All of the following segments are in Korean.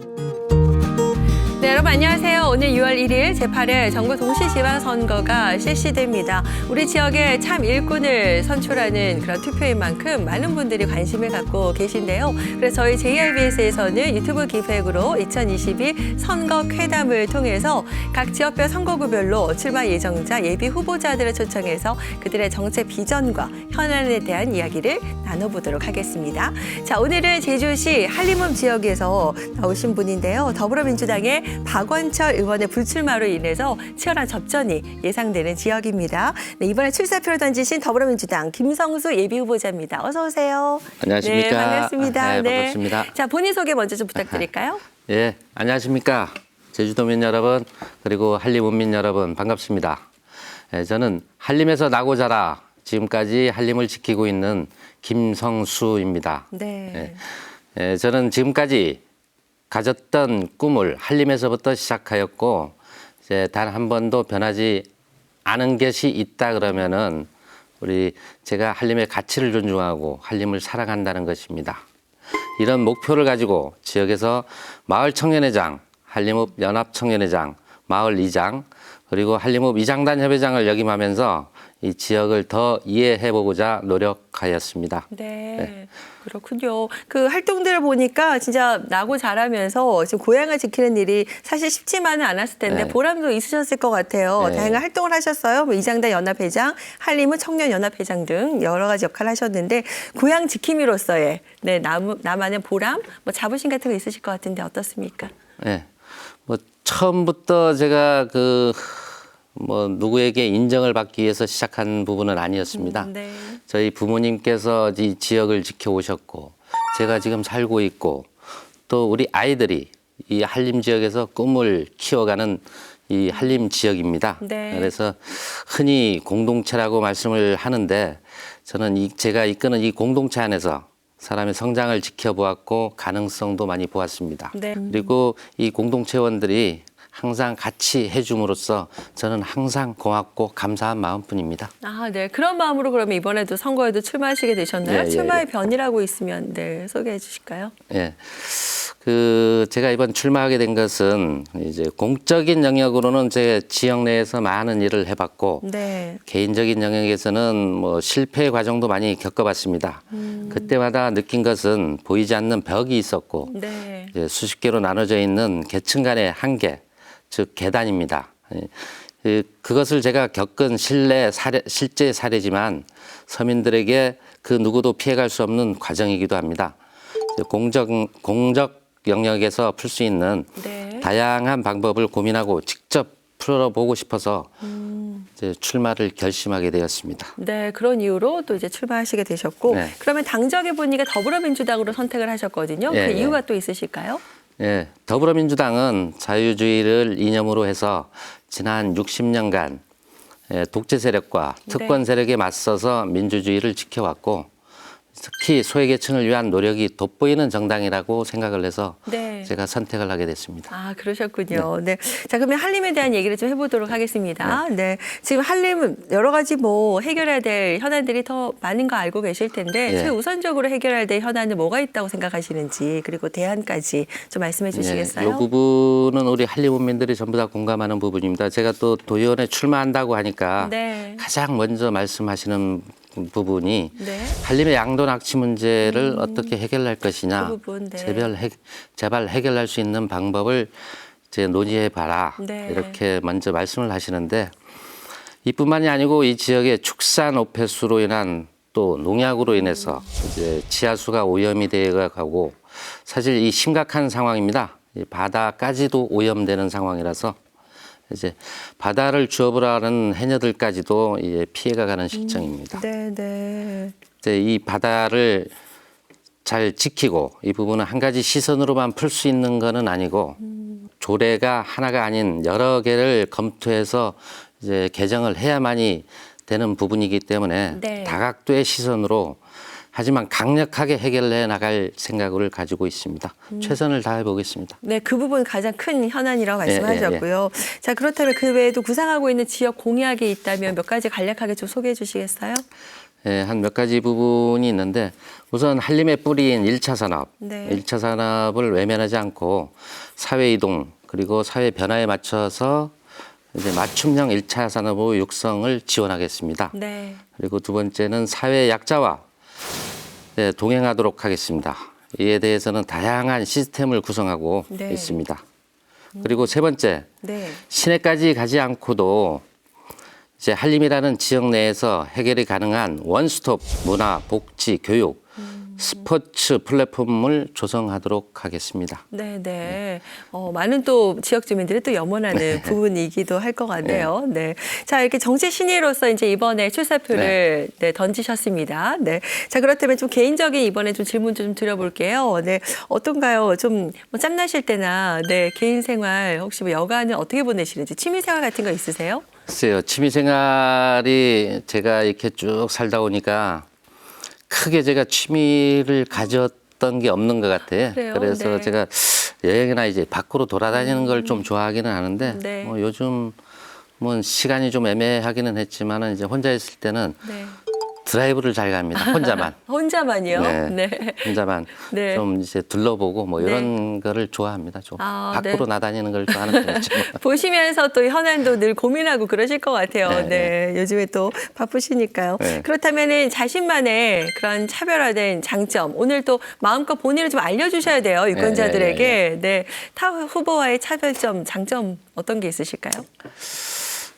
네, 여러분 안녕하세요. 오늘 6월 1일 제8회 전국 동시지방선거가 실시됩니다. 우리 지역의 참 일꾼을 선출하는 그런 투표인 만큼 많은 분들이 관심을 갖고 계신데요. 그래서 저희 JRBS에서는 유튜브 기획으로 2022 선거 쾌담을 통해서 각 지역별 선거구별로 출마 예정자 예비 후보자들을 초청해서 그들의 정책 비전과 현안에 대한 이야기를 나눠보도록 하겠습니다. 자, 오늘은 제주시 한림읍 지역에서 나오신 분인데요. 더불어민주당의 박 원철 의원의 불출마로 인해서 치열한 접전이 예상되는 지역입니다. 네, 이번에 출사표를 던지신 더불어민주당 김성수 예비후보자입니다. 어서 오세요. 안녕하십니까. 네, 반갑습니다. 네, 반갑습니다. 자, 본인 소개 먼저 좀 부탁드릴까요? 예, 안녕하십니까. 제주도민 여러분, 그리고 한림읍민 여러분, 반갑습니다. 예, 저는 한림에서 나고 자라 지금까지 한림을 지키고 있는 김성수입니다. 네. 예, 저는 지금까지 가졌던 꿈을 한림에서부터 시작하였고, 이제 단 한 번도 변하지 않은 것이 있다 그러면은 우리 제가 한림의 가치를 존중하고 한림을 사랑한다는 것입니다. 이런 목표를 가지고 지역에서 마을 청년회장, 한림읍 연합 청년회장, 마을 이장, 그리고 한림읍 이장단 협회장을 역임하면서 이 지역을 더 이해해 보고자 노력하였습니다. 네. 그렇군요. 그 활동들을 보니까 진짜 나고 자라면서 지금 고향을 지키는 일이 사실 쉽지만은 않았을 텐데 네. 보람도 있으셨을 것 같아요. 네. 다양한 활동을 하셨어요. 뭐 이장단 연합회장, 한림은 청년 연합회장 등 여러 가지 역할을 하셨는데 고향 지킴이로서의 네, 남, 나만의 보람, 뭐 자부심 같은 거 있으실 것 같은데 어떻습니까? 예. 뭐 처음부터 제가 그 뭐 누구에게 인정을 받기 위해서 시작한 부분은 아니었습니다. 음, 네. 저희 부모님께서 이 지역을 지켜오셨고 제가 지금 살고 있고 또 우리 아이들이 이 한림 지역에서 꿈을 키워가는 이 한림 지역입니다. 네. 그래서 흔히 공동체라고 말씀을 하는데 저는 이 제가 이끄는 이 공동체 안에서 사람의 성장을 지켜보았고 가능성도 많이 보았습니다. 네. 그리고 이 공동체원들이 항상 같이 해줌으로써 저는 항상 고맙고 감사한 마음뿐입니다. 아, 네. 그런 마음으로 그러면 이번에도 선거에도 출마하시게 되셨나요? 예, 예, 출마의 예. 변이라고 있으면 네, 소개해 주실까요? 예. 그 제가 이번 출마하게 된 것은 이제 공적인 영역으로는 제 지역 내에서 많은 일을 해봤고 네. 개인적인 영역에서는 뭐 실패 과정도 많이 겪어봤습니다. 그때마다 느낀 것은 보이지 않는 벽이 있었고 네. 이제 수십 개로 나눠져 있는 계층 간의 한계, 즉 계단입니다. 예. 그- 그것을 제가 겪은 실내 사례, 실제 사례지만 서민들에게 그 누구도 피해갈 수 없는 과정이기도 합니다. 공적 공적 영역에서 풀 수 있는 네. 다양한 방법을 고민하고 직접 풀어보고 싶어서 이제 출마를 결심하게 되었습니다. 네, 그런 이유로 또 이제 출마하시게 되셨고 네. 그러면 당적에 보니까 더불어민주당으로 선택을 하셨거든요. 예, 그 예. 이유가 또 있으실까요? 예, 더불어민주당은 자유주의를 이념으로 해서 지난 60년간 예, 독재 세력과 특권 네. 세력에 맞서서 민주주의를 지켜왔고 특히 소외계층을 위한 노력이 돋보이는 정당이라고 생각을 해서 네. 제가 선택을 하게 됐습니다. 아, 그러셨군요. 네. 자, 그러면 한림에 대한 얘기를 좀 해보도록 하겠습니다. 네. 지금 한림은 여러 가지 뭐 해결해야 될 현안들이 더 많은 거 알고 계실 텐데 예. 최우선적으로 해결해야 될 현안은 뭐가 있다고 생각하시는지 그리고 대안까지 좀 말씀해 주시겠어요? 이 부분은 우리 한림 원민들이 전부 다 공감하는 부분입니다. 제가 또 도의원에 출마한다고 하니까 네. 가장 먼저 말씀하시는 부분이 네. 한림의 양도 납치 문제를 어떻게 해결할 것이냐, 그 부분, 네. 제발, 해, 제발 해결할 수 있는 방법을 이제 논의해 봐라 네. 이렇게 먼저 말씀을 하시는데 이뿐만이 아니고 이 지역의 축산 오폐수로 인한 또 농약으로 인해서 이제 지하수가 오염이 되어 가고 사실 이 심각한 상황입니다. 이 바다까지도 오염되는 상황이라서 이제 바다를 주업으로 하는 해녀들까지도 이제 피해가 가는 실정입니다. 네, 네. 이제 이 바다를 잘 지키고 이 부분은 한 가지 시선으로만 풀 수 있는 것은 아니고 조례가 하나가 아닌 여러 개를 검토해서 이제 개정을 해야만이 되는 부분이기 때문에 네. 다각도의 시선으로 하지만 강력하게 해결해 나갈 생각을 가지고 있습니다. 최선을 다해 보겠습니다. 네, 그 부분 가장 큰 현안이라고 예, 예, 말씀하셨고요. 자, 그렇다면 그 외에도 구상하고 있는 지역 공약이 있다면 몇 가지 간략하게 좀 소개해 주시겠어요? 예, 한 몇 가지 부분이 있는데 우선 한림의 뿌리인 일차 산업, 네. 일차 산업을 외면하지 않고 사회 이동 그리고 사회 변화에 맞춰서 이제 맞춤형 일차 산업의 육성을 지원하겠습니다. 네. 그리고 두 번째는 사회 약자와 네, 동행하도록 하겠습니다. 이에 대해서는 다양한 시스템을 구성하고 네. 있습니다. 그리고 세 번째, 네. 시내까지 가지 않고도 이제 한림이라는 지역 내에서 해결이 가능한 원스톱 문화, 복지, 교육, 스포츠 플랫폼을 조성하도록 하겠습니다. 네, 네. 어, 많은 또 지역 주민들이 또 염원하는 부분이기도 할 것 같네요. 네. 자, 이렇게 정치 신의로서 이제 이번에 출사표를 네. 던지셨습니다. 네. 자, 그렇다면 좀 개인적인 이번에 좀 질문 좀 드려볼게요. 네. 어떤가요? 좀뭐 짬나실 때나 네, 개인 생활 혹시 뭐 여가는 어떻게 보내시는지 취미 생활 같은 거 있으세요? 글쎄요, 취미 생활이 제가 이렇게 쭉 살다 보니까 크게 제가 취미를 가졌던 게 없는 것 같아요. 그래요? 그래서 네. 제가 여행이나 이제 밖으로 돌아다니는 걸 좀 좋아하기는 하는데 네. 뭐 요즘 뭐 시간이 좀 애매하기는 했지만은 이제 혼자 있을 때는 네. 드라이브를 잘 갑니다. 혼자만. 혼자만요? 네. 네. 혼자만 네. 좀 이제 둘러보고 뭐 네. 이런 거를 좋아합니다. 좀 아, 밖으로 네. 나다니는 걸 좋아하는 편이죠. 보시면서 또 현안도 늘 고민하고 그러실 것 같아요. 네, 네, 요즘에 또 바쁘시니까요. 네. 그렇다면은 자신만의 그런 차별화된 장점 오늘 또 마음껏 본인을 좀 알려주셔야 돼요 유권자들에게. 네, 타 후보와의 차별점, 장점 어떤 게 있으실까요?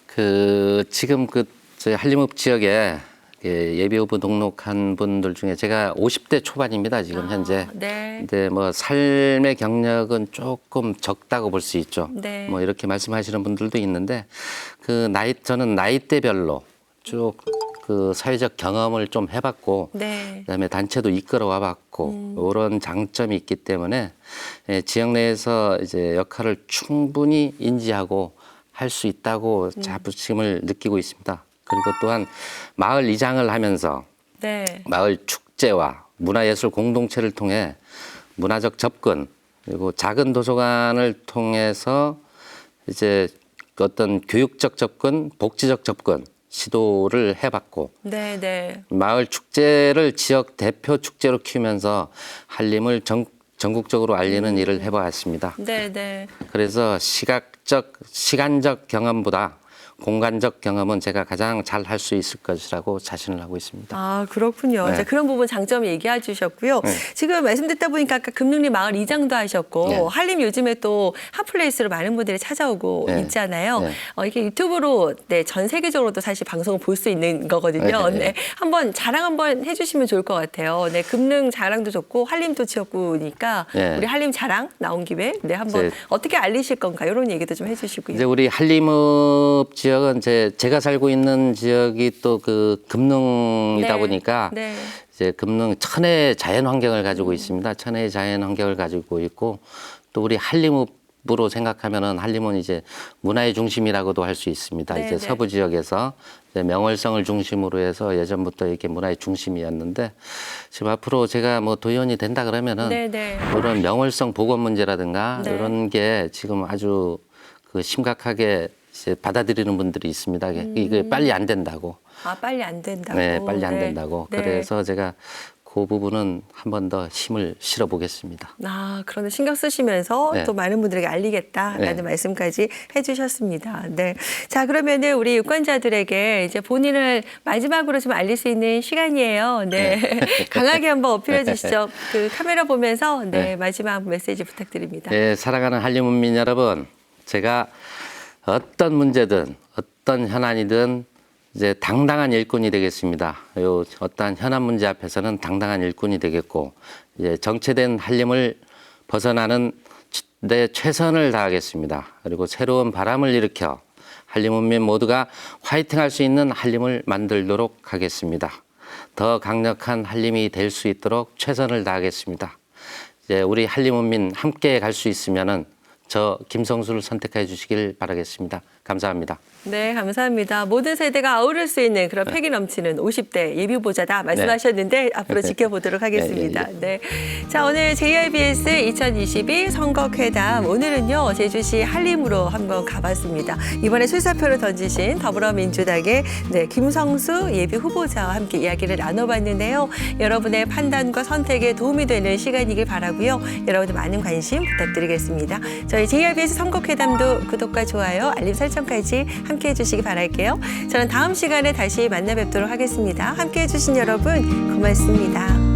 그 지금 그 저희 한림읍 지역에 예, 예비 후보 등록한 분들 중에 제가 50대 초반입니다 지금 현재. 네. 근데 뭐 삶의 경력은 조금 적다고 볼 수 있죠. 네. 뭐 이렇게 말씀하시는 분들도 있는데 그 나이 저는 나이대별로 쭉 그 사회적 경험을 좀 해봤고 네. 그다음에 단체도 이끌어 와봤고 이런 장점이 있기 때문에 예, 지역 내에서 이제 역할을 충분히 인지하고 할 수 있다고 자부심을 느끼고 있습니다. 그리고 또한 마을 이장을 하면서 네. 마을 축제와 문화예술 공동체를 통해 문화적 접근 그리고 작은 도서관을 통해서 이제 그 어떤 교육적 접근, 복지적 접근 시도를 해봤고 네. 네. 마을 축제를 지역 대표 축제로 키우면서 한림을 전, 전국적으로 알리는 일을 해보았습니다. 네. 네. 그래서 시각적, 시간적 경험보다 공간적 경험은 제가 가장 잘 할 수 있을 것이라고 자신을 하고 있습니다. 아 그렇군요. 네. 자, 그런 부분 장점 얘기해 주셨고요. 네. 지금 말씀 듣다 보니까 아까 금능리 마을 이장도 하셨고 네. 한림 요즘에 또 핫플레이스로 많은 분들이 찾아오고 네. 있잖아요. 네. 어, 이게 유튜브로 네, 전 세계적으로도 사실 방송을 볼 수 있는 거거든요. 네, 네, 네. 한번 자랑 한번 해주시면 좋을 것 같아요. 네, 금능 자랑도 좋고 한림도 지역구니까 네. 우리 한림 자랑 나온 김에 네 한번 이제- 어떻게 알리실 건가 이런 얘기도 좀 해주시고요. 이제 우리 한림읍 지역 은 제, 제가 살고 있는 지역이 또 그 금능이다 네. 보니까 네. 이제 금능 천혜의 자연 환경을 가지고 있습니다. 천혜의 자연 환경을 가지고 있고 또 우리 한림읍으로 생각하면은 한림은 이제 문화의 중심이라고도 할 수 있습니다. 네, 이제 네. 서부 지역에서 이제 명월성을 중심으로 해서 예전부터 이렇게 문화의 중심이었는데 지금 앞으로 제가 뭐 도의원이 된다 그러면은 네, 네. 이런 명월성 보건 문제라든가 네. 이런 게 지금 아주 그 심각하게 이제 받아들이는 분들이 있습니다. 이게- 이게 빨리 안 된다고. 아 빨리 안 된다고. 네, 빨리 안 네. 된다고. 네. 그래서 제가 그 부분은 한 번 더 힘을 실어 보겠습니다. 아, 그런데 신경 쓰시면서 네. 또 많은 분들에게 알리겠다라는 네. 말씀까지 해주셨습니다. 네. 자, 그러면은 우리 유권자들에게 이제 본인을 마지막으로 좀 알릴 수 있는 시간이에요. 네. 강하게 한번 어필해 주시죠. 그 카메라 보면서 네, 네. 마지막 메시지 부탁드립니다. 네, 사랑하는 한림문민 여러분, 제가 어떤 문제든 어떤 현안이든 이제 당당한 일꾼이 되겠습니다. 요 어떠한 현안 문제 앞에서는 당당한 일꾼이 되겠고, 이제 정체된 한림을 벗어나는 내 최선을 다하겠습니다. 그리고 새로운 바람을 일으켜 한림 문민 모두가 화이팅할 수 있는 한림을 만들도록 하겠습니다. 더 강력한 한림이 될 수 있도록 최선을 다하겠습니다. 이제 우리 한림 문민 함께 갈 수 있으면은 저 김성수를 선택해 주시길 바라겠습니다. 감사합니다. 네, 감사합니다. 모든 세대가 아우를 수 있는 그런 패기 넘치는 50대 예비보자다 말씀하셨는데 앞으로 지켜보도록 하겠습니다. 네. 자, 오늘 JIBS 2022 선거회담 오늘은요, 제주시 한림으로 한번 가봤습니다. 이번에 출사표를 던지신 더불어민주당의 네, 김성수 예비 후보자와 함께 이야기를 나눠봤는데요. 여러분의 판단과 선택에 도움이 되는 시간이길 바라고요. 여러분들 많은 관심 부탁드리겠습니다. 저희 JIBS 선거회담도 구독과 좋아요, 알림 설정까지 함께 해 주시기 바랄게요. 저는 다음 시간에 다시 만나 뵙도록 하겠습니다. 함께 해 주신 여러분 고맙습니다.